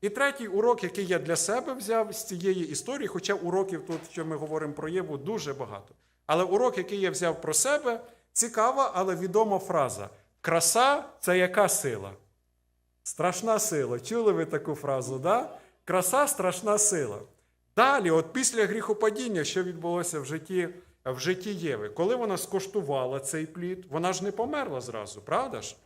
І третій урок, який я для себе взяв з цієї історії, хоча уроків тут, що ми говоримо про Єву, дуже багато. Але урок, який я взяв про себе, цікава, але відома фраза: краса це яка сила? Страшна сила. Чули ви таку фразу, да? Краса страшна сила. Далі, от після гріхопадіння, що відбулося в житті, в житті Єви, коли вона скоштувала цей плід, вона ж не померла зразу, правда ж?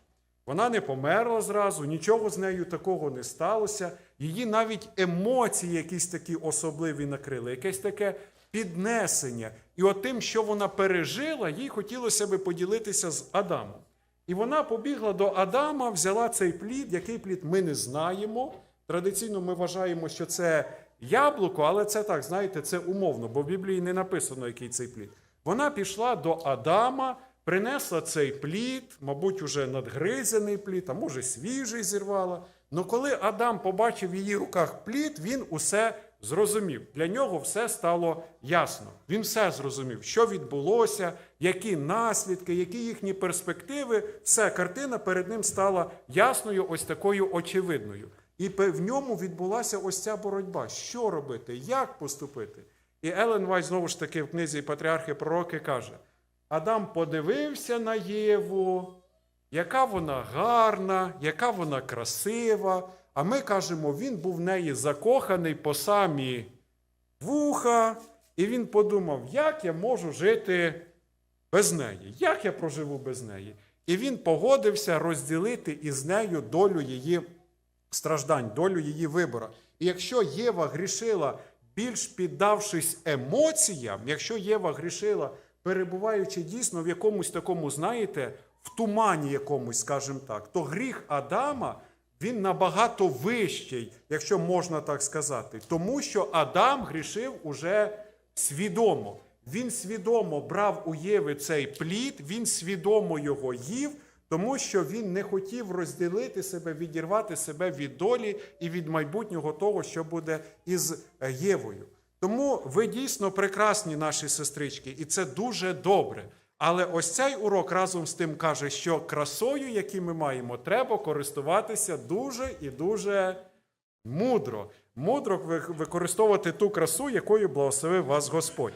Вона не померла зразу, нічого з нею такого не сталося. Її навіть емоції якісь такі особливі накрили, якесь таке піднесення. І от тим, що вона пережила, їй хотілося би поділитися з Адамом. І вона побігла до Адама, взяла цей плід. Який плід ми не знаємо. Традиційно ми вважаємо, що це яблуко, але це так, знаєте, це умовно, бо в Біблії не написано, який цей плід. Вона пішла до Адама, принесла цей плід, мабуть, уже надгризений плід, а може свіжий зірвала. Но коли Адам побачив в її руках плід, він усе зрозумів. Для нього все стало ясно. Він все зрозумів, що відбулося, які наслідки, які їхні перспективи. Все, картина перед ним стала ясною, ось такою очевидною. І в ньому відбулася ось ця боротьба. Що робити, як поступити? І Елен Вайт знову ж таки в книзі Патріархи Пророки каже: Адам подивився на Єву, яка вона гарна, яка вона красива. А ми кажемо, він був в неї закоханий по самі вуха, і він подумав, як я можу жити без неї, як я проживу без неї. І він погодився розділити із нею долю її страждань, долю її вибора. І якщо Єва грішила, більш піддавшись емоціям, якщо Єва грішила, перебуваючи дійсно в якомусь такому, знаєте, в тумані якомусь, скажімо так, то гріх Адама він набагато вищий, якщо можна так сказати, тому що Адам грішив уже свідомо. Він свідомо брав у Єви цей плід, він свідомо його їв, тому що він не хотів розділити себе, відірвати себе від долі і від майбутнього того, що буде із Євою. Тому ви дійсно прекрасні, наші сестрички, і це дуже добре. Але ось цей урок разом з тим каже, що красою, яку ми маємо, треба користуватися дуже і дуже мудро. Мудро ви- використовувати ту красу, якою благословив вас Господь.